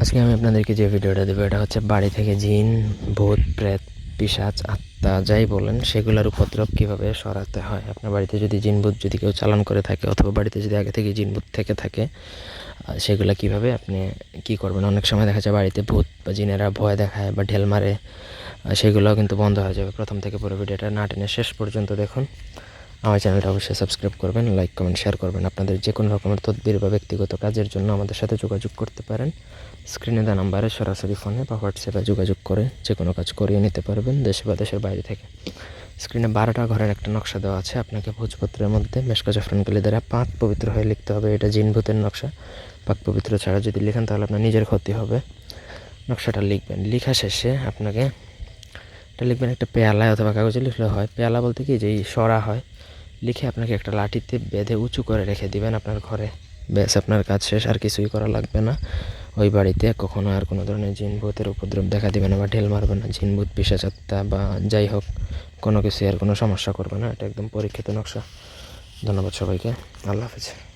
আজকে আমি আপনাদেরকে যে ভিডিওটা দেবো এটা হচ্ছে বাড়ি থেকে জিন ভূত প্রেত পিসাচ আত্মা যাই বলেন সেগুলোর উপদ্রব কীভাবে সরাতে হয়? আপনার বাড়িতে যদি জিন যদি কেউ চালান করে থাকে অথবা বাড়িতে যদি আগে থেকে জিন থেকে থাকে সেগুলো কীভাবে আপনি কি করবেন? অনেক সময় দেখা যায় বাড়িতে ভূত বা জিনেরা ভয় দেখায় বা ঢেল মারে আহ, সেগুলোও কিন্তু বন্ধ হয়ে যাবে। প্রথম থেকে পুরো ভিডিওটা না টেনে শেষ পর্যন্ত দেখুন। আমার চ্যানেলটা অবশ্যই সাবস্ক্রাইব করবেন লাইক কমেন্ট শেয়ার করবেন। আপনাদের যে কোনো রকমের তদবির বা ব্যক্তিগত কাজের জন্য আমাদের সাথে যোগাযোগ করতে পারেন। স্ক্রিনে দেওয়া নাম্বারে সরাসরি ফোনে বা হোয়াটসঅ্যাপে যোগাযোগ করে যে কোনো কাজ করিয়ে নিতে পারবেন দেশে বা দেশের বাইরে থেকে। স্ক্রিনে বারোটা ঘরের একটা নকশা দেওয়া আছে। আপনাকে ভোজপত্রের মধ্যে মেশকা জাফরানকালি দ্বারা পাক পবিত্র হয়ে লিখতে হবে। এটা জিনভূতের নকশা। পাক পবিত্র ছাড়া যদি লিখেন তাহলে আপনার নিজের ক্ষতি হবে। নকশাটা লিখবেন। লেখা শেষে আপনাকে এটা লিখবেন একটা পেয়ালায় অথবা কাগজে লিখলে হয়। পেয়ালা বলতে কি? যে সরা হয়। লিখে আপনাকে একটা লাঠিতে বেঁধে উঁচু করে রেখে দিবেন আপনার ঘরে। ব্যাস, আপনার কাজ শেষ, আর কিছুই করা লাগবে না। ওই বাড়িতে কখনো আর কোনো ধরনের জিনভূতের উপদ্রব দেখা দিবে না বা ঢেল মারবে না। জিনভূত পিসাচাত্তা বা যাই হোক, কোনো কিছু আর কোনো সমস্যা করবে না। এটা একদম পরীক্ষিত নকশা। ধন্যবাদ সবাইকে। আল্লাহ হাফিজ।